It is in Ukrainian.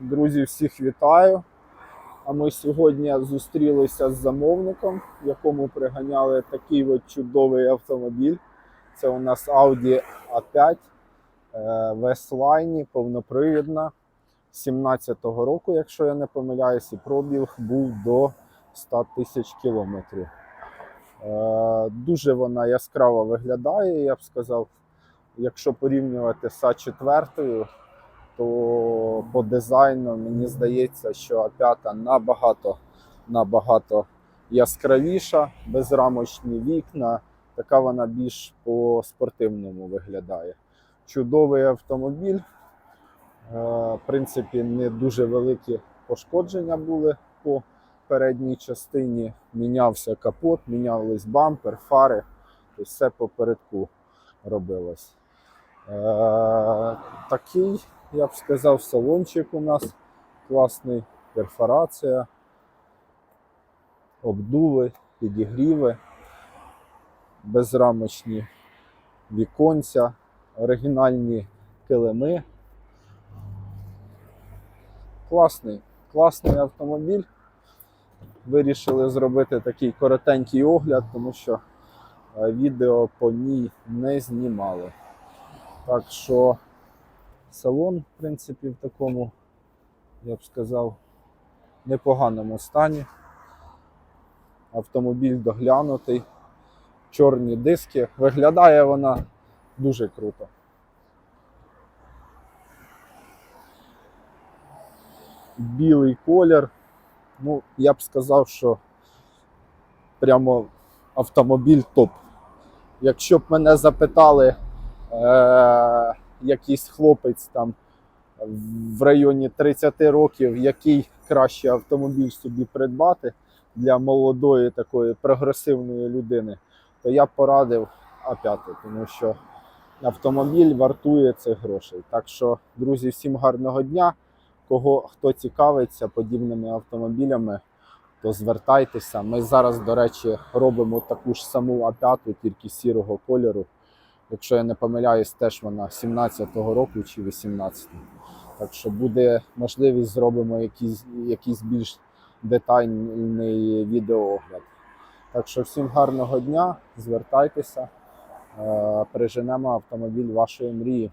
Друзі, всіх вітаю. А ми сьогодні зустрілися з замовником, якому приганяли такий от чудовий автомобіль. Це у нас Audi A5 е, повнопривідна 17-го року, якщо я не помиляюсь, і пробіг був до 100 тисяч кілометрів. Е, Дуже вона яскраво виглядає, я б сказав. Якщо порівнювати з А4, то по дизайну мені здається, що А5 набагато, набагато яскравіша, безрамочні вікна, така вона більш по спортивному виглядає. Чудовий автомобіль. Е, В принципі, не дуже великі пошкодження були по передній частині. Мінявся капот, мінялись бампер, фари, тобто все попередку робилось. Е, такий, я б сказав, салончик у нас класний, перфорація, обдуви, підігріви, безрамочні віконця, оригінальні килими. Класний, класний автомобіль. Вирішили зробити такий коротенький огляд, тому що е, відео по ній не знімали. Так що салон, в принципі, в такому, я б сказав, непоганому стані. Автомобіль доглянутий, чорні диски. Виглядає вона дуже круто. Білий колір. Ну, я б сказав, що прямо автомобіль топ. Якщо б мене запитали, е- якийсь хлопець там в районі 30 років, який краще автомобіль собі придбати для молодої такої прогресивної людини, то я порадив А5, тому що автомобіль вартує цих грошей. Так що, друзі, всім гарного дня. Кого хто цікавиться подібними автомобілями, то звертайтеся. Ми зараз, до речі, робимо таку ж саму А5, тільки сірого кольору. Якщо я не помиляюсь, теж вона 17-го року чи 18-го. Так що буде можливість, зробимо якийсь, якийсь більш детальний відеоогляд. Так що всім гарного дня, звертайтеся, е, переженемо автомобіль вашої мрії.